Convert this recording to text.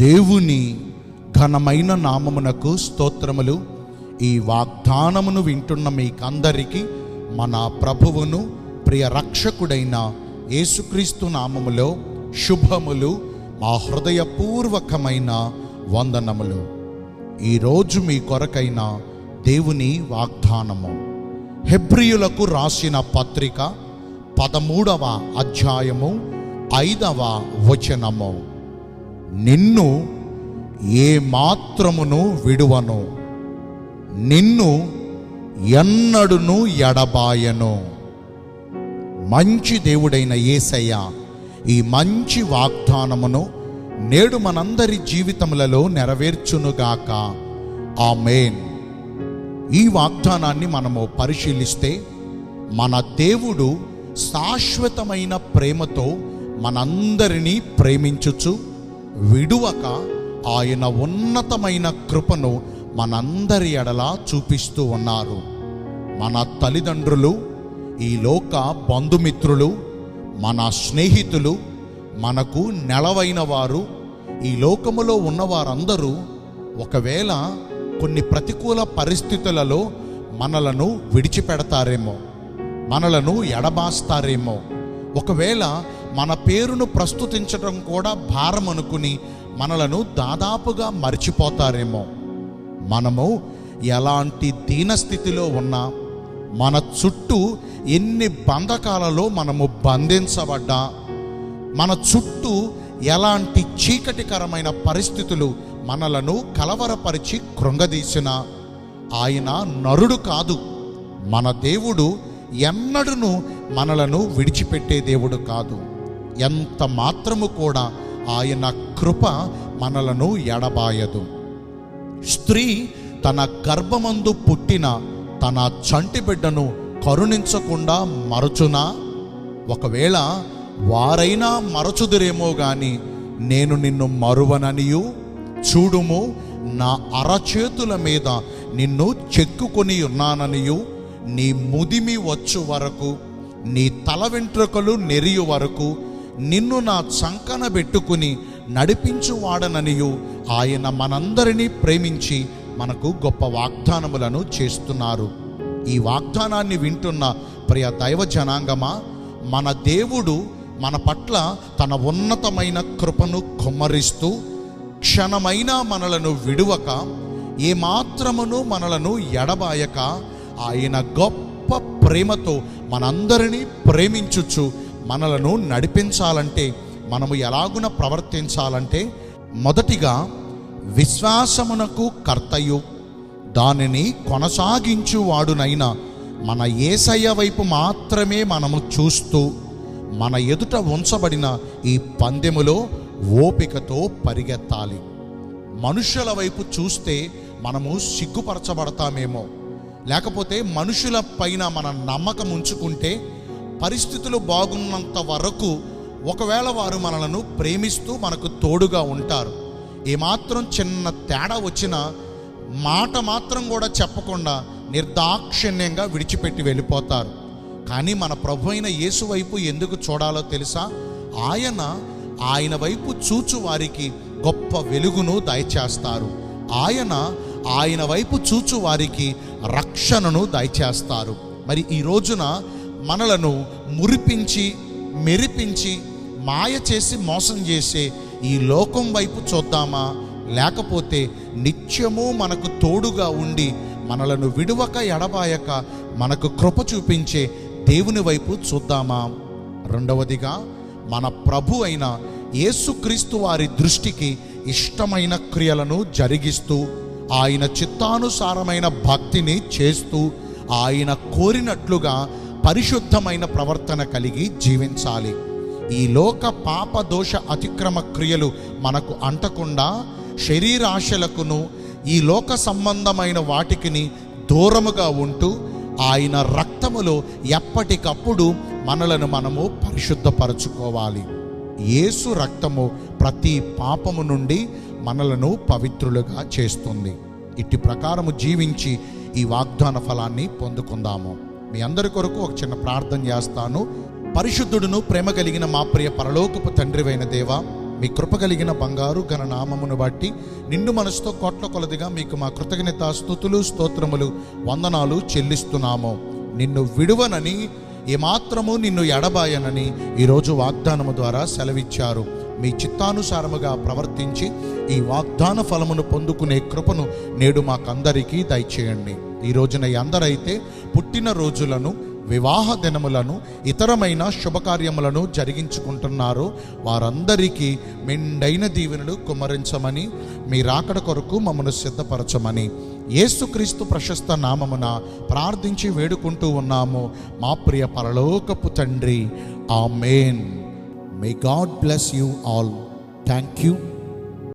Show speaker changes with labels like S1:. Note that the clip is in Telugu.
S1: దేవుని ఘనమైన నామమునకు స్తోత్రములు. ఈ వాగ్దానమును వింటున్న మీకందరికీ మన ప్రభువును ప్రియ రక్షకుడైన యేసుక్రీస్తు నామములో శుభములు మా హృదయపూర్వకమైన వందనములు. ఈరోజు మీ కొరకైన దేవుని వాగ్దానము. హెబ్రియులకు రాసిన పత్రిక పదమూడవ అధ్యాయము ఐదవ వచనము. నిన్ను ఏ మాత్రమును విడువను? నిన్ను ఎన్నడును ఎడబాయను. మంచి దేవుడైన ఏసయ్య ఈ మంచి వాగ్దానమును నేడు మనందరి జీవితములలో నెరవేర్చునుగాక. ఆమేన్. ఈ వాగ్దానాన్ని మనము పరిశీలిస్తే మన దేవుడు శాశ్వతమైన ప్రేమతో మనందరినీ ప్రేమించుచు విడువక ఆయన ఉన్నతమైన కృపను మనందరి ఎడల చూపిస్తూ ఉన్నారు. మన తల్లిదండ్రులు ఈ లోక బంధుమిత్రులు మన స్నేహితులు మనకు నెలవైన వారు ఈ లోకములో ఉన్నవారందరూ ఒకవేళ కొన్ని ప్రతికూల పరిస్థితులలో మనలను విడిచిపెడతారేమో మనలను ఎడబాస్తారేమో ఒకవేళ మన పేరును ప్రస్తుతించడం కూడా భారం అనుకుని మనలను దాదాపుగా మర్చిపోతారేమో. మనము ఎలాంటి దీనస్థితిలో ఉన్నా మన చుట్టూ ఎన్ని బంధకాలలో మనము బంధించబడ్డా మన చుట్టూ ఎలాంటి చీకటికరమైన పరిస్థితులు మనలను కలవరపరిచి కృంగదీసిన ఆయన నరుడు కాదు. మన దేవుడు ఎన్నడును మనలను విడిచిపెట్టే దేవుడు కాదు. ఎంత మాత్రము కూడా ఆయన కృప మనలను ఎడబాయదు. స్త్రీ తన గర్భమందు పుట్టిన తన చంటి బిడ్డను కరుణించకుండా మరచునా? ఒకవేళ వారైనా మరచుదురేమో గాని నేను నిన్ను మరువననియు? చూడుము నా అరచేతుల మీద నిన్ను చెక్కుకొని ఉన్నాననియు నీ ముదిమి వచ్చు వరకు నీ తల వెంట్రుకలు నెరియు వరకు నిన్ను నా చంకన పెట్టుకుని నడిపించువాడననియు. ఆయన మనందరినీ ప్రేమించి మనకు గొప్ప వాగ్దానములను చేస్తున్నారు. ఈ వాగ్దానాన్ని వింటున్న ప్రియ దైవ జనాంగమా మన దేవుడు మన పట్ల తన ఉన్నతమైన కృపను కుమ్మరిస్తూ క్షణమైన మనలను విడువక ఏమాత్రమును మనలను ఎడబాయక ఆయన గొప్ప ప్రేమతో మనందరినీ ప్రేమించుచు మనలను నడిపించాలంటే మనము ఎలాగున ప్రవర్తించాలంటే మొదటిగా విశ్వాసమునకు కర్తయు. దానిని కొనసాగించువాడునైన మన ఏసయ్య వైపు మాత్రమే మనము చూస్తూ మన ఎదుట ఉంచబడిన ఈ పందెములో ఓపికతో పరిగెత్తాలి. మనుషుల వైపు చూస్తే మనము సిగ్గుపరచబడతామేమో. లేకపోతే మనుషుల పైన మన నమ్మకం ఉంచుకుంటే పరిస్థితులు బాగున్నంత వరకు ఒకవేళ వారు మనలను ప్రేమిస్తూ మనకు తోడుగా ఉంటారు. ఏమాత్రం చిన్న తేడా వచ్చినా మాట మాత్రం కూడా చెప్పకుండా నిర్దాక్షిణ్యంగా విడిచిపెట్టి వెళ్ళిపోతారు. కానీ మన ప్రభు అయిన యేసు వైపు ఎందుకు చూడాలో తెలుసా? ఆయన ఆయన వైపు చూచు వారికి గొప్ప వెలుగును దయచేస్తారు. ఆయన ఆయన వైపు చూచు వారికి రక్షణను దయచేస్తారు. మరి ఈ రోజున మనలను మురిపించి మెరిపించి మాయ చేసి మోసం చేసే ఈ లోకం వైపు చూద్దామా? లేకపోతే నిత్యము మనకు తోడుగా ఉండి మనలను విడువక ఎడబాయక మనకు కృప చూపించే దేవుని వైపు చూద్దామా? రెండవదిగా మన ప్రభు అయిన యేసుక్రీస్తు వారి దృష్టికి ఇష్టమైన క్రియలను జరిగిస్తూ ఆయన చిత్తానుసారమైన భక్తిని చేస్తూ ఆయన కోరినట్లుగా పరిశుద్ధమైన ప్రవర్తన కలిగి జీవించాలి. ఈ లోక పాప దోష అతిక్రమ క్రియలు మనకు అంటకుండా శరీరాశలకును ఈ లోక సంబంధమైన వాటికిని దూరముగా ఉంటూ ఆయన రక్తములో ఎప్పటికప్పుడు మనలను మనము పరిశుద్ధపరచుకోవాలి. యేసు రక్తము ప్రతి పాపము నుండి మనలను పవిత్రులుగా చేస్తుంది. ఇట్టి ప్రకారము జీవించి ఈ వాగ్దాన ఫలాన్ని పొందుకుందాము. మీ అందరి కొరకు ఒక చిన్న ప్రార్థన చేస్తాను. పరిశుద్ధుడును ప్రేమ కలిగిన మా ప్రియ పరలోకపు తండ్రివైన దేవ మీ కృప కలిగిన బంగారు ఘన నామమును బట్టి నిండు మనసుతో కోట్ల కొలదిగా మీకు మా కృతజ్ఞత స్థుతులు స్తోత్రములు వందనాలు చెల్లిస్తున్నాము. నిన్ను విడువనని ఏమాత్రము నిన్ను ఎడబాయనని ఈరోజు వాగ్దానము ద్వారా సెలవిచ్చారు. మీ చిత్తానుసారముగా ప్రవర్తించి ఈ వాగ్దాన ఫలమును పొందుకునే కృపను నేడు మాకందరికీ దయచేయండి. ఈ రోజున అందరైతే పుట్టిన రోజులను వివాహ దినములను ఇతరమైన శుభకార్యములను జరిగించుకుంటున్నారు. వారందరికీ మెండైన దీవెనలు కుమరించమని మీ రాకడ కొరకు మమ్మను సిద్ధపరచమని యేసుక్రీస్తు ప్రశస్త నామమున ప్రార్థించి వేడుకుంటూ ఉన్నాము. మా ప్రియ పరలోకపు తండ్రి. Amen. May God bless you all thank you